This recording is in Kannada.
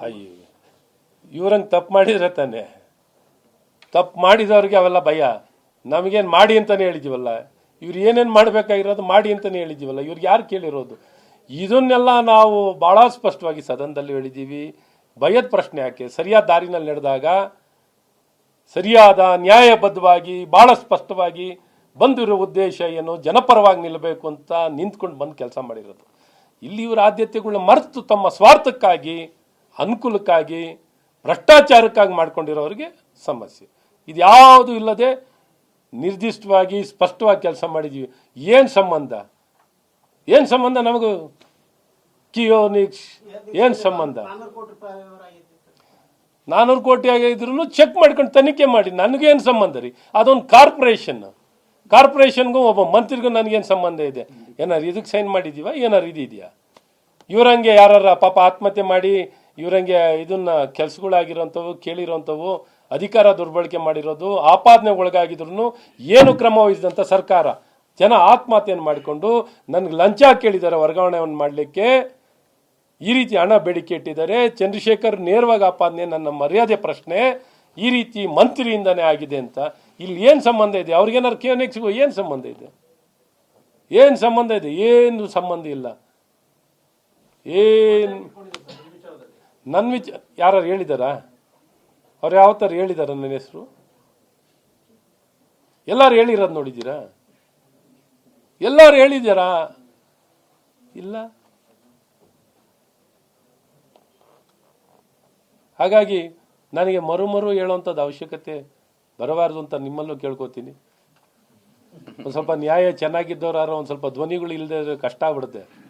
ಅಯ್ಯೋ. ಇವ್ರಂಗೆ ತಪ್ಪು ಮಾಡಿದ್ರೆ ತಾನೆ. ತಪ್ಪು ಮಾಡಿದವ್ರಿಗೆ ಅವೆಲ್ಲ ಭಯ. ನಮಗೇನು ಮಾಡಿ ಅಂತಲೇ ಹೇಳಿದ್ದೀವಲ್ಲ ಇವ್ರು ಏನೇನು ಮಾಡಬೇಕಾಗಿರೋದು ಮಾಡಿ ಅಂತಲೇ ಹೇಳಿದ್ದೀವಲ್ಲ ಇವ್ರಿಗೆ ಯಾರು ಕೇಳಿರೋದು? ಇದನ್ನೆಲ್ಲ ನಾವು ಭಾಳ ಸ್ಪಷ್ಟವಾಗಿ ಸದನದಲ್ಲಿ ಹೇಳಿದ್ದೀವಿ ಭಯದ ಪ್ರಶ್ನೆ ಯಾಕೆ? ಸರಿಯಾದ ದಾರಿನಲ್ಲಿ ನಡೆದಾಗ ಸರಿಯಾದ ನ್ಯಾಯಬದ್ಧವಾಗಿ ಭಾಳ ಸ್ಪಷ್ಟವಾಗಿ ಬಂದಿರೋ ಉದ್ದೇಶ ಏನು? ಜನಪರವಾಗಿ ನಿಲ್ಲಬೇಕು ಅಂತ ನಿಂತ್ಕೊಂಡು ಬಂದು ಕೆಲಸ ಮಾಡಿರೋದು. ಇಲ್ಲಿ ಇವರ ಆದ್ಯತೆಗಳನ್ನ ಮರೆತು ತಮ್ಮ ಸ್ವಾರ್ಥಕ್ಕಾಗಿ, ಅನುಕೂಲಕ್ಕಾಗಿ, ಭ್ರಷ್ಟಾಚಾರಕ್ಕಾಗಿ ಮಾಡ್ಕೊಂಡಿರೋರಿಗೆ ಸಮಸ್ಯೆ. ಇದು ಯಾವುದು ಇಲ್ಲದೆ ನಿರ್ದಿಷ್ಟವಾಗಿ, ಸ್ಪಷ್ಟವಾಗಿ ಕೆಲಸ ಮಾಡಿದ್ದೀವಿ. ಏನು ಸಂಬಂಧ? ಏನು ಸಂಬಂಧ ನಮಗೂ? ಕಿಯೋನಿಕ್ಸ್ ಏನು ಸಂಬಂಧ? ನಾನ್ನೂರು ಕೋಟಿ ಆಗಿದ್ರು ಚೆಕ್ ಮಾಡ್ಕೊಂಡು ತನಿಖೆ ಮಾಡಿ. ನನಗೇನು ಸಂಬಂಧ ರೀ? ಅದೊಂದು ಕಾರ್ಪೊರೇಷನ್ ಕಾರ್ಪೊರೇಷನ್ಗೂ ಒಬ್ಬ ಮಂತ್ರಿಗೂ ನನಗೇನು ಸಂಬಂಧ ಇದೆ? ಏನಾರು ಇದಕ್ಕೆ ಸೈನ್ ಮಾಡಿದ್ದೀವ? ಏನಾರು ಇದೆಯಾ? ಇವರಂಗೆ ಯಾರ ಪಾಪ ಆತ್ಮಹತ್ಯೆ ಮಾಡಿ, ಇವರಂಗೆ ಇದನ್ನ ಕೆಲಸಗಳಾಗಿರೋಂಥವು, ಕೇಳಿರೋಂಥವು, ಅಧಿಕಾರ ದುರ್ಬಳಕೆ ಮಾಡಿರೋದು, ಆಪಾದನೆ ಒಳಗಾಗಿದ್ರು ಏನು ಕ್ರಮ ವಹಿಸಿದಂಥ ಸರ್ಕಾರ. ಜನ ಆತ್ಮಹತ್ಯೆಯನ್ನು ಮಾಡಿಕೊಂಡು ನನಗೆ ಲಂಚ ಕೇಳಿದ್ದಾರೆ ವರ್ಗಾವಣೆಯನ್ನು ಮಾಡಲಿಕ್ಕೆ. ಈ ರೀತಿ ಹಣ ಬೇಡಿಕೆ ಇಟ್ಟಿದ್ದಾರೆ. ಚಂದ್ರಶೇಖರ್ ನೇರವಾಗಿ ಆಪಾದನೆ, ನನ್ನ ಮರ್ಯಾದೆ ಪ್ರಶ್ನೆ. ಈ ರೀತಿ ಮಂತ್ರಿಯಿಂದನೇ ಆಗಿದೆ ಅಂತ ಇಲ್ಲಿ ಏನು ಸಂಬಂಧ ಇದೆ? ಅವ್ರಿಗೇನಾರು ಎಕ್ಸ್ಗೂ ಏನು ಸಂಬಂಧ ಇದೆ? ಏನು ಸಂಬಂಧ ಇದೆ? ಏನು ಸಂಬಂಧ ಇಲ್ಲ. ಏನು ನನ್ನ ವಿಚ ಯಾರು ಹೇಳಿದಾರಾ? ಅವ್ರು ಯಾವ ಥರ ಹೇಳಿದಾರ ನನ್ನ ಹೆಸರು? ಎಲ್ಲರೂ ಹೇಳಿರೋದು ನೋಡಿದ್ದೀರಾ? ಎಲ್ಲರೂ ಹೇಳಿದ್ದೀರಾ? ಇಲ್ಲ. ಹಾಗಾಗಿ ನನಗೆ ಮರು ಮರು ಹೇಳುವಂಥದ್ದು ಅವಶ್ಯಕತೆ ಬರಬಾರ್ದು ಅಂತ ನಿಮ್ಮಲ್ಲೂ ಕೇಳ್ಕೊತೀನಿ. ಒಂದು ಸ್ವಲ್ಪ ನ್ಯಾಯ ಚೆನ್ನಾಗಿದ್ದವ್ರು ಯಾರೋ ಒಂದು ಸ್ವಲ್ಪ ಧ್ವನಿಗಳು ಇಲ್ಲದೆ ಕಷ್ಟ ಆಗ್ಬಿಡುತ್ತೆ.